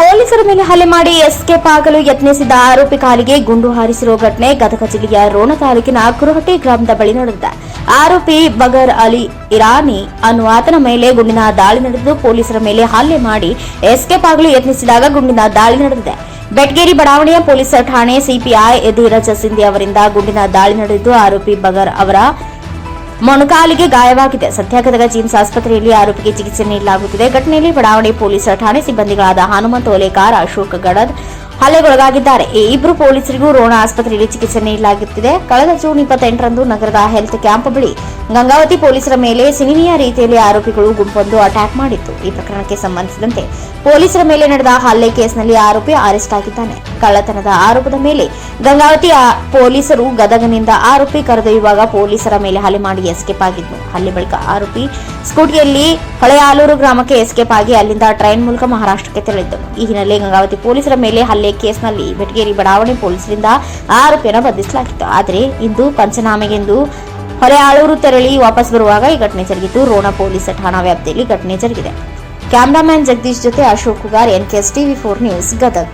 ಪೊಲೀಸರ ಮೇಲೆ ಹಲ್ಲೆ ಮಾಡಿ ಎಸ್ಕೇಪ್ ಆಗಲು ಯತ್ನಿಸಿದ ಆರೋಪಿ ಕಾಲಿಗೆ ಗುಂಡು ಹಾರಿಸಿರುವ ಘಟನೆ ಗದಗ ಜಿಲ್ಲೆಯ ರೋಣ ತಾಲೂಕಿನ ಕುರುಹಟ್ಟಿ ಗ್ರಾಮದ ಬಳಿ ನಡೆದಿದೆ. ಆರೋಪಿ ಬಗರ್ ಅಲಿ ಇರಾನಿ ಅನ್ನು ಆತನ ಮೇಲೆ ಗುಂಡಿನ ದಾಳಿ ನಡೆದು ಪೊಲೀಸರ ಮೇಲೆ ಹಲ್ಲೆ ಮಾಡಿ ಎಸ್ಕೇಪ್ ಆಗಲು ಯತ್ನಿಸಿದಾಗ ಗುಂಡಿನ ದಾಳಿ ನಡೆದಿದೆ. ಬೆಟ್ಗೇರಿ ಬಡಾವಣೆಯ ಪೊಲೀಸರ ಠಾಣೆ ಸಿಪಿಐ ಧೀರಜ ಸಿಂಧಿ ಅವರಿಂದ ಗುಂಡಿನ ದಾಳಿ ನಡೆದಿದ್ದು ಆರೋಪಿ ಬಗರ್ ಅವರ ಮೊಣಕಾಲಿಗೆ ಗಾಯವಾಗಿದೆ. ಗದಗ ಜಿಮ್ಸ್ ಆಸ್ಪತ್ರೆಯಲ್ಲಿ ಆರೋಪಿಗೆ ಚಿಕಿತ್ಸೆ ನೀಡಲಾಗುತ್ತಿದೆ. ಘಟನೆಯಲ್ಲಿ ಬಡಾವಣೆ ಪೊಲೀಸ್ ಠಾಣೆ ಸಿಬ್ಬಂದಿಗಳಾದ ಹನುಮಂತ ಓಲೇಕಾರ್, ಅಶೋಕ್ ಗಡದ್ ಹಲ್ಲೆಗೊಳಗಾಗಿದ್ದಾರೆ. ಈ ಇಬ್ಬರು ಪೊಲೀಸರಿಗೂ ರೋಣ ಆಸ್ಪತ್ರೆಯಲ್ಲಿ ಚಿಕಿತ್ಸೆ ನೀಡಲಾಗುತ್ತಿದೆ. ಕಳೆದ ಜೂನ್ ಇಪ್ಪತ್ತೆಂಟರಂದು ನಗರದ ಹೆಲ್ತ್ ಕ್ಯಾಂಪ್ ಬಳಿ ಗಂಗಾವತಿ ಪೊಲೀಸರ ಮೇಲೆ ಸಿನಿಮೀಯ ರೀತಿಯಲ್ಲಿ ಆರೋಪಿಗಳು ಗುಂಪೊಂದು ಅಟ್ಯಾಕ್ ಮಾಡಿತ್ತು. ಈ ಪ್ರಕರಣಕ್ಕೆ ಸಂಬಂಧಿಸಿದಂತೆ ಪೊಲೀಸರ ಮೇಲೆ ನಡೆದ ಹಲ್ಲೆ ಕೇಸ್ನಲ್ಲಿ ಆರೋಪಿ ಅರೆಸ್ಟ್ ಆಗಿದ್ದಾನೆ. ಕಳ್ಳತನದ ಆರೋಪದ ಮೇಲೆ ಗಂಗಾವತಿ ಪೊಲೀಸರು ಗದಗನಿಂದ ಆರೋಪಿ ಕರೆದೊಯ್ಯುವಾಗ ಪೊಲೀಸರ ಮೇಲೆ ಹಲ್ಲೆ ಮಾಡಿ ಎಸ್ಕೇಪ್ ಆಗಿದ್ನು ಹಲ್ಲೆ ಬಳಿಕ ಆರೋಪಿ ಸ್ಕೂಟಿಯಲ್ಲಿ ಹೊಳೆಯಾಲೂರು ಗ್ರಾಮಕ್ಕೆ ಎಸ್ಕೇಪ್ ಆಗಿ ಅಲ್ಲಿಂದ ಟ್ರೈನ್ ಮೂಲಕ ಮಹಾರಾಷ್ಟ್ರಕ್ಕೆ ತೆರಳಿದ್ದನು ಈ ಹಿನ್ನೆಲೆ ಗಂಗಾವತಿ ಪೊಲೀಸರ ಮೇಲೆ ಹಲ್ಲೆ ಕೇಸ್ನಲ್ಲಿ ಬೆಟಗೇರಿ ಬಡಾವಣೆ ಪೊಲೀಸರಿಂದ ಆರೋಪಿಯನ್ನು ಬಂಧಿಸಲಾಗಿತ್ತು. ಆದರೆ ಇಂದು ಪಂಚನಾಮೆಗೆಂದು ಹೊಳೆಯಾಳೂರು ಆಳೂರು ತೆರಳಿ ವಾಪಸ್ ಬರುವಾಗ ಈ ಘಟನೆ ಜರುಗಿತು ರೋಣ ಪೊಲೀಸ್ ಠಾಣಾ ವ್ಯಾಪ್ತಿಯಲ್ಲಿ ಘಟನೆ ಜರುಗಿದೆ. ಕ್ಯಾಮರಾಮ್ಯಾನ್ ಜಗದೀಶ್ ಜೊತೆ Ashok Kugar NKS TV four news, Gadag.